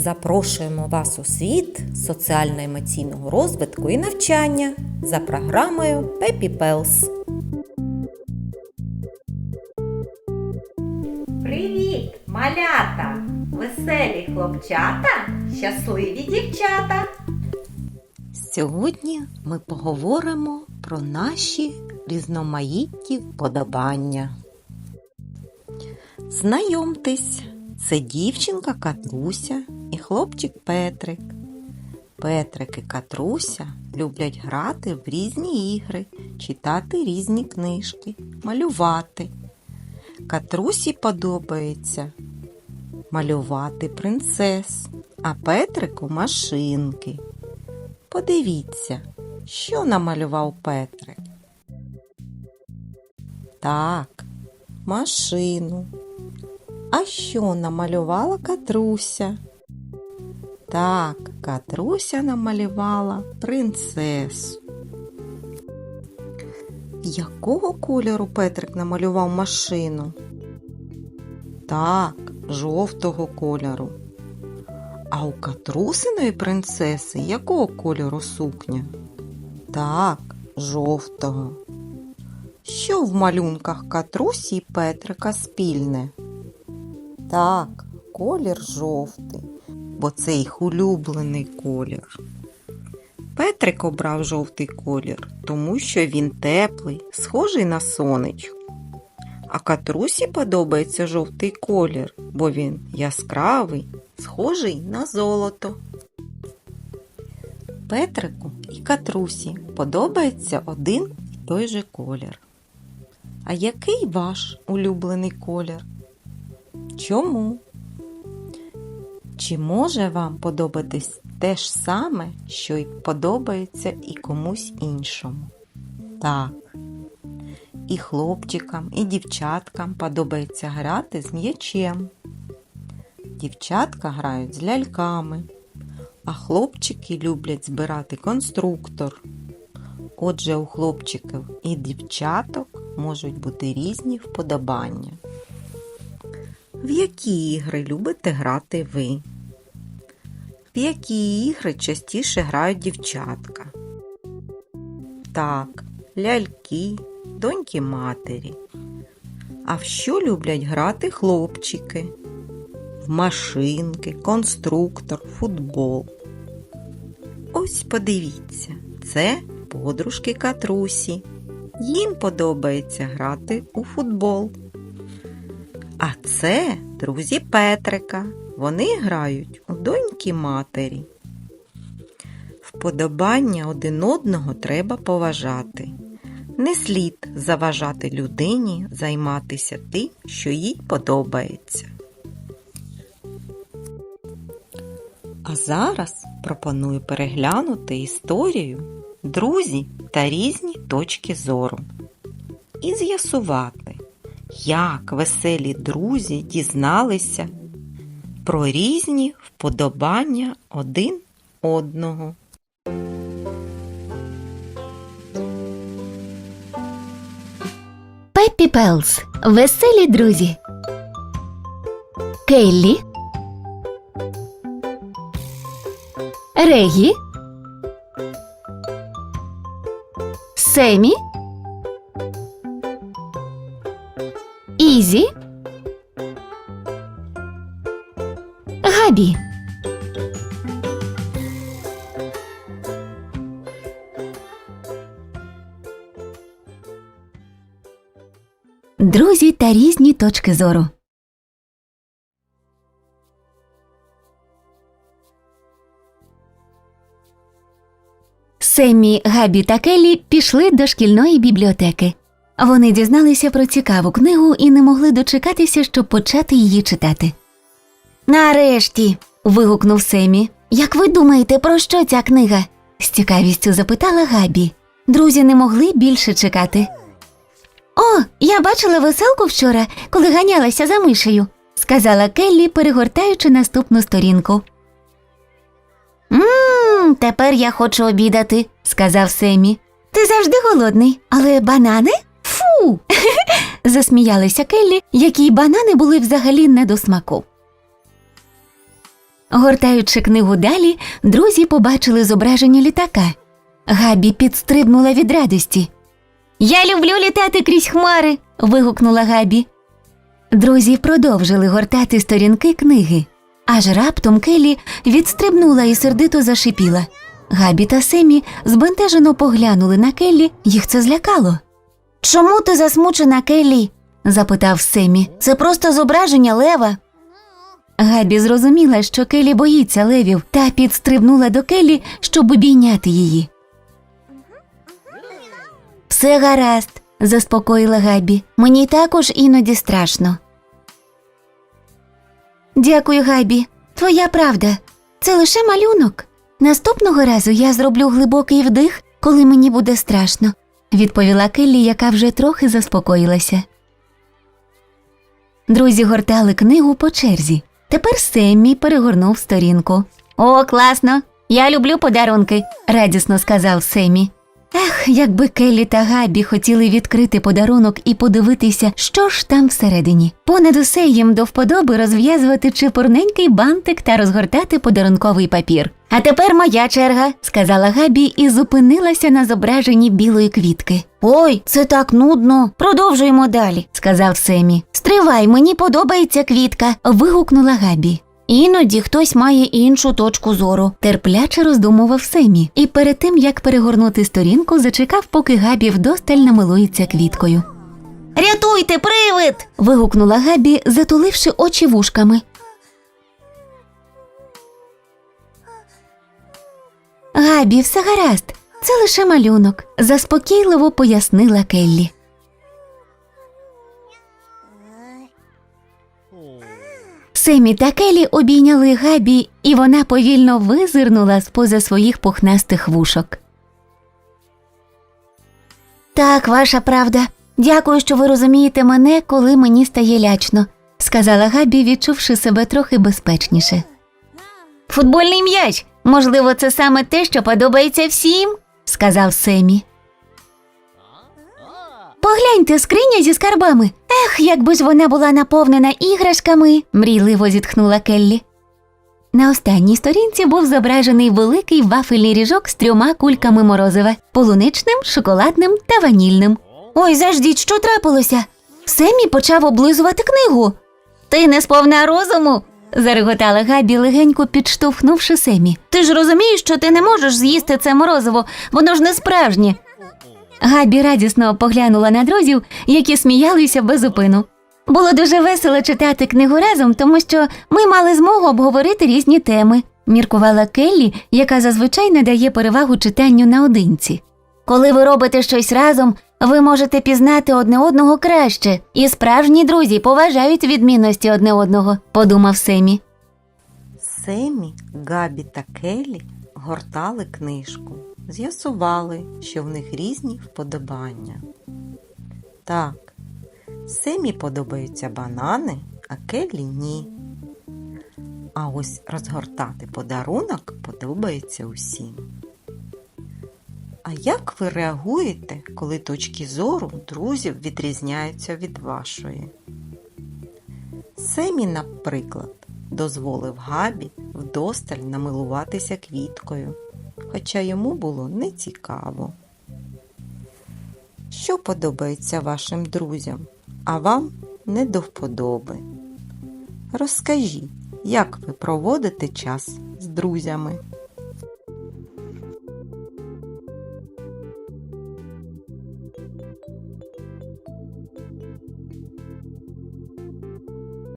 Запрошуємо вас у світ соціально-емоційного розвитку і навчання за програмою Пепі Пелс. Привіт, малята! Веселі хлопчата, щасливі дівчата! Сьогодні ми поговоримо про наші різноманітні вподобання. Знайомтесь, це дівчинка Катруся і хлопчик Петрик. Петрик і Катруся люблять грати в різні ігри, читати різні книжки, малювати. Катрусі подобається малювати принцес, а Петрику машинки. Подивіться, що намалював Петрик. Так, машину. А що намалювала Катруся? Так, Катруся намалювала принцесу. Якого кольору Петрик намалював машину? Так, жовтого кольору. А у Катрусиної принцеси якого кольору сукня? Так, жовтого. Що в малюнках Катрусі і Петрика спільне? Так, колір жовтий, бо це їх улюблений колір. Петрик обрав жовтий колір, тому що він теплий, схожий на сонечко. А Катрусі подобається жовтий колір, бо він яскравий, схожий на золото. Петрику і Катрусі подобається один і той же колір. А який ваш улюблений колір? Чому? Чи може вам подобатись те ж саме, що й подобається і комусь іншому? Так. І хлопчикам, і дівчаткам подобається грати з м'ячем. Дівчатка грають з ляльками, а хлопчики люблять збирати конструктор. Отже, у хлопчиків і дівчаток можуть бути різні вподобання. В які ігри любите грати ви? В які ігри частіше грають дівчатка? Так, ляльки, доньки матері. А в що люблять грати хлопчики? В машинки, конструктор, футбол. Ось подивіться, це подружки Катрусі. Їм подобається грати у футбол. А це друзі Петрика. Вони грають у доньки матері. Вподобання один одного треба поважати. Не слід заважати людині займатися тим, що їй подобається. А зараз пропоную переглянути історію друзі та різні точки зору і з'ясувати, як веселі друзі дізналися про різні вподобання один одного. Пеппі Пелс. Веселі друзі. Келлі. Регі. Семі. Ізі. Габі. Друзі та різні точки зору. Семі, Габі та Келлі пішли до шкільної бібліотеки. Вони дізналися про цікаву книгу і не могли дочекатися, щоб почати її читати. Нарешті. вигукнув Семі. Як ви думаєте, про що ця книга? з цікавістю запитала Габі. Друзі не могли більше чекати. О, я бачила веселку вчора, коли ганялася за мишею, сказала Келлі, перегортаючи наступну сторінку. Мм, тепер я хочу обідати, сказав Семі. Ти завжди голодний, але банани? Фу. засміялися Келлі, якій банани були взагалі не до смаку. Гортаючи книгу далі, друзі побачили зображення літака. Габі підстрибнула від радості. Я люблю літати крізь хмари. вигукнула Габі. Друзі продовжили гортати сторінки книги, аж раптом Келі відстрибнула і сердито зашипіла. Габі та Семі збентежено поглянули на Келлі, їх це злякало. Чому ти засмучена, Келлі? запитав Семі. Це просто зображення лева. Габі зрозуміла, що Келі боїться левів, та підстрибнула до Келі, щоб обійняти її. Все гаразд, заспокоїла Габі. Мені також іноді страшно. Дякую, Габі. Твоя правда. Це лише малюнок. Наступного разу я зроблю глибокий вдих, коли мені буде страшно, відповіла Келлі, яка вже трохи заспокоїлася. Друзі гортали книгу по черзі. Тепер Семмі перегорнув сторінку. О, класно! Я люблю подарунки, радісно сказав Семі. Ех, якби Келлі та Габі хотіли відкрити подарунок і подивитися, що ж там всередині. Понад усе їм до вподоби розв'язувати чепурненький бантик та розгортати подарунковий папір. А тепер моя черга, сказала Габі і зупинилася на зображенні білої квітки. Ой, це так нудно. Продовжуємо далі, сказав Семі. Стривай, мені подобається квітка. вигукнула Габі. Іноді хтось має іншу точку зору, терпляче роздумував Семі, і перед тим як перегорнути сторінку, зачекав, поки Габі вдосталь намилується квіткою. Рятуйте, привид. вигукнула Габі, затуливши очі вушками. Габі, все гаразд, це лише малюнок, заспокійливо пояснила Келлі. Семі та Келі обійняли Габі, і вона повільно визирнула з поза своїх пухнастих вушок. Так, ваша правда. Дякую, що ви розумієте мене, коли мені стає лячно, сказала Габі, відчувши себе трохи безпечніше. Футбольний м'яч. Можливо, це саме те, що подобається всім, сказав Семі. Погляньте, скриня зі скарбами. Ех, якби ж вона була наповнена іграшками, мрійливо зітхнула Келлі. На останній сторінці був зображений великий вафельний ріжок з трьома кульками морозива полуничним, шоколадним та ванільним. Ой, заждіть, що трапилося? Семі почав облизувати книгу. Ти не сповна розуму. зареготала Габі, легенько підштовхнувши Семі. Ти ж розумієш, що ти не можеш з'їсти це морозиво, воно ж не справжнє. Габі радісно поглянула на друзів, які сміялися без зупину. Було дуже весело читати книгу разом, тому що ми мали змогу обговорити різні теми, міркувала Келлі, яка зазвичай надає перевагу читанню наодинці. Коли ви робите щось разом, ви можете пізнати одне одного краще, і справжні друзі поважають відмінності одне одного, подумав Семі. Семі, Габі та Келі гортали книжку, з'ясували, що в них різні вподобання. Так, Семі подобаються банани, а Келі ні. А ось розгортати подарунок подобається усім. А як ви реагуєте, коли точки зору друзів відрізняються від вашої? Семі, наприклад, дозволив Габі вдосталь намилуватися квіткою, хоча йому було нецікаво. Що подобається вашим друзям, а вам не до вподоби? Розкажіть, як ви проводите час з друзями?